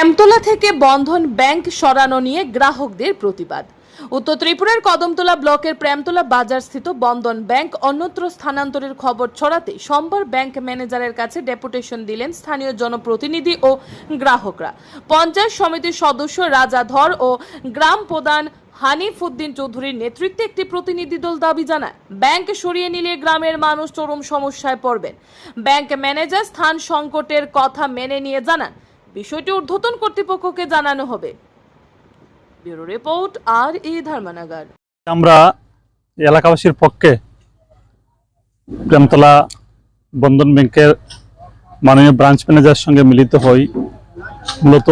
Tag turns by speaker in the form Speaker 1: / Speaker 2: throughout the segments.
Speaker 1: প্রেমতলা থেকে বন্ধন ব্যাংক সরানো নিয়ে গ্রাহকদের প্রতিবাদ। উত্তর ত্রিপুরার কদমতলা ব্লকের প্রেমতলা বাজারস্থিত বন্ধন ব্যাংক অন্যত্র স্থানান্তরের খবর ছড়াতে সোমবার ব্যাংক ম্যানেজারের কাছে ডেপুটেশন দিলেন স্থানীয় জনপ্রতিনিধি ও গ্রাহকরা। পঞ্চায়েত সমিতির সদস্য রাজা ধর ও গ্রাম প্রধান হানিফ উদ্দিন চৌধুরীর নেতৃত্বে একটি প্রতিনিধি দল দাবি জানায়, ব্যাংক সরিয়ে নিলে গ্রামের মানুষ চরম সমস্যায় পড়বেন। ব্যাংক ম্যানেজার স্থান সংকটের কথা মেনে নিয়ে জানান বিষয়টি ঊর্ধ্বতন কর্তৃপক্ষকে জানানো হবে। ব্যুরো রিপোর্ট, আর ই ধর্মনগর।
Speaker 2: আমরা এলাকাবাসীর পক্ষে প্রেমতলা বন্ধন ব্যাংকের মাননীয় ব্রাঞ্চ ম্যানেজারের সঙ্গে মিলিত হই। মূলত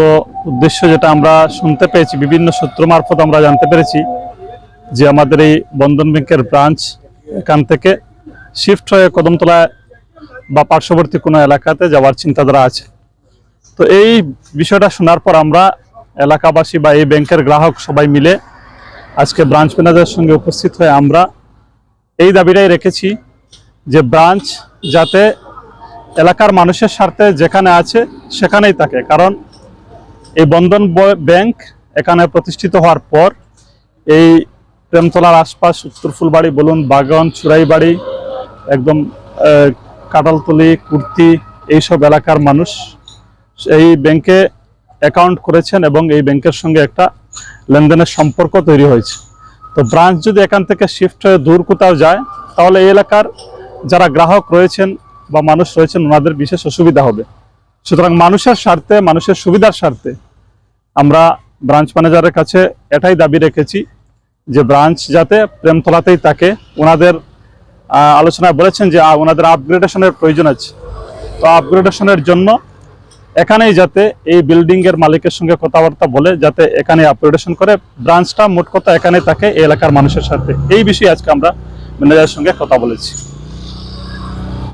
Speaker 2: উদ্দেশ্য যেটা আমরা শুনতে পেয়েছি, বিভিন্ন সূত্র মারফত আমরা জানতে পেরেছি যে আমাদের এই বন্ধন ব্যাংকের ব্রাঞ্চ এখান থেকে শিফট হয়ে কদমতলায় বা পার্শ্ববর্তী কোনো এলাকাতে যাওয়ার চিন্তাধারা আছে। তো এই বিষয়টা শোনার পর আমরা এলাকাবাসী বা এই ব্যাংকের গ্রাহক সবাই মিলে আজকে ব্রাঞ্চ ম্যানেজারের সঙ্গে উপস্থিত হয়ে আমরা এই দাবিটাই রেখেছি যে ব্রাঞ্চ যাতে এলাকার মানুষের স্বার্থে যেখানে আছে সেখানেই থাকে। কারণ এই বন্ধন ব্যাংক এখানে প্রতিষ্ঠিত হওয়ার পর এই প্রেমতলার আশপাশ, উত্তর ফুলবাড়ি বলুন, বাগান, চুরাইবাড়ি, একদম কাটালতলি কুর্তি, এইসব এলাকার মানুষ এই ব্যাংকে অ্যাকাউন্ট করেছেন এবং এই ব্যাংকের সঙ্গে একটা লেনদেনের সম্পর্ক তৈরি হয়েছে। তো ব্রাঞ্চ যদি এখান থেকে শিফট হয়ে দূর কোথাও যায়, তাহলে এই এলাকার যারা গ্রাহক রয়েছেন বা মানুষ রয়েছেন, ওনাদের বিশেষ অসুবিধা হবে। সুতরাং মানুষের স্বার্থে, মানুষের সুবিধার স্বার্থে আমরা ব্রাঞ্চ ম্যানেজারের কাছে এটাই দাবি রেখেছি যে ব্রাঞ্চ যাতে প্রেমতলাতেই থাকে। ওনাদের আলোচনায় বলেছেন যে ওনাদের আপগ্রেডেশনের প্রয়োজন আছে। তো আপগ্রেডেশনের জন্য এখানেই যাতে এই বিল্ডিং এর মালিকের সঙ্গে কথাবার্তা বলে যাতে এখানে আপগ্রেডেশন করে ব্রাঞ্চটা মোট কথা এখানে থাকে এলাকার মানুষের সাথে। এই বিষয়ে আজকে আমরা ম্যানেজারের সঙ্গে কথা বলেছি।